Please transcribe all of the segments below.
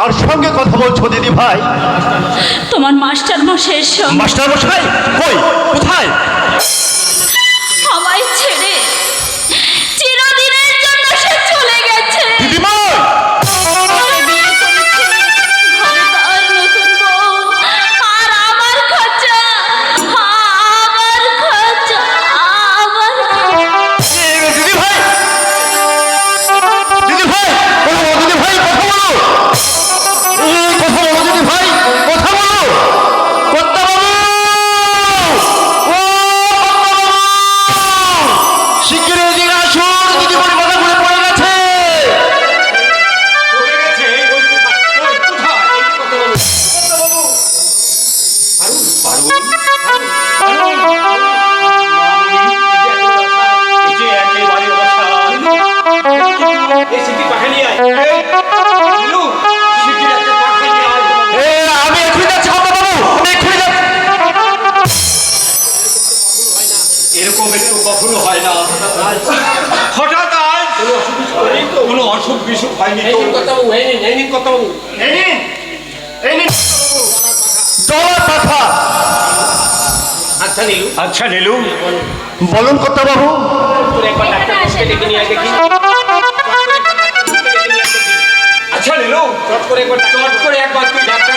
কার সঙ্গে কথা বলছো দিদি ভাই তোমার মাস্টার মশাই সঙ্গে। মাস্টার মশাই কই? কোথায়? কোনো হয় না। হঠাৎ আজ কোনো অসুখ বিসুখ হয়নি আচ্ছা নীলু। বলুন কথা বাবু। আচ্ছা নীলু। চট করে একবার চট করে একবার তুই ডাক্তার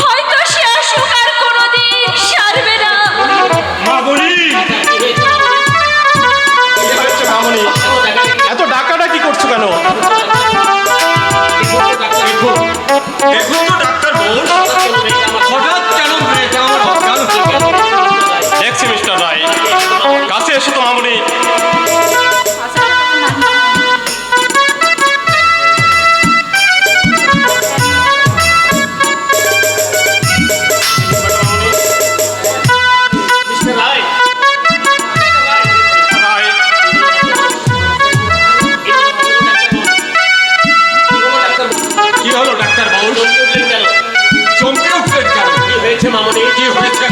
হয়তো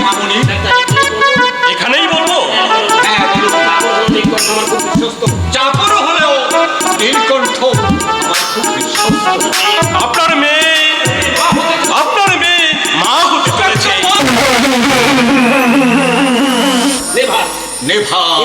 মামুনি। এখানেই বলব? চাকর হলেও নীলকণ্ঠ মা হতে পেরেছে। নেভার।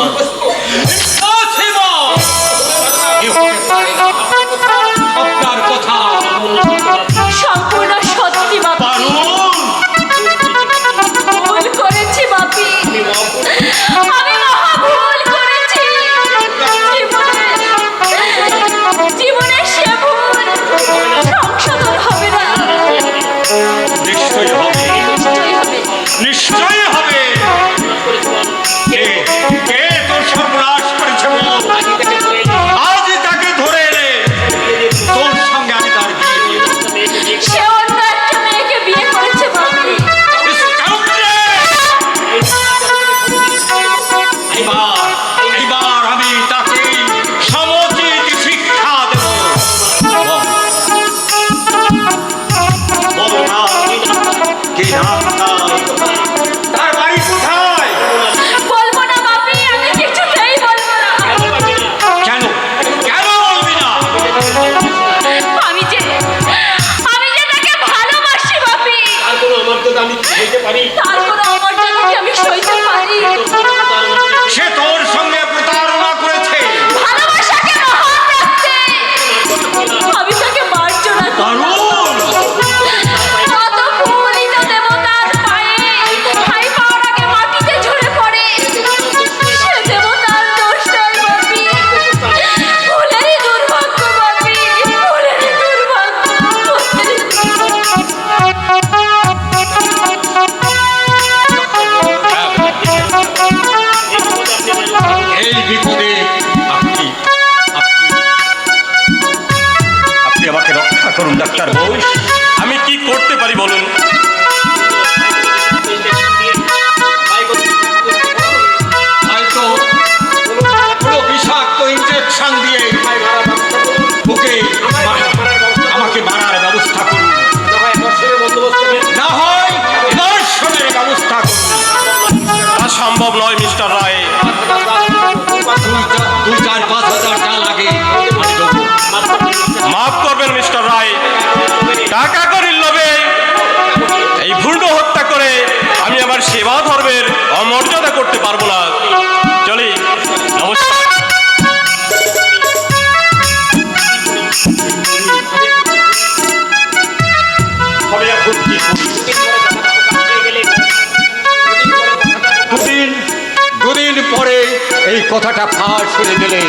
কথাটা ফাঁস হয়ে দিলে।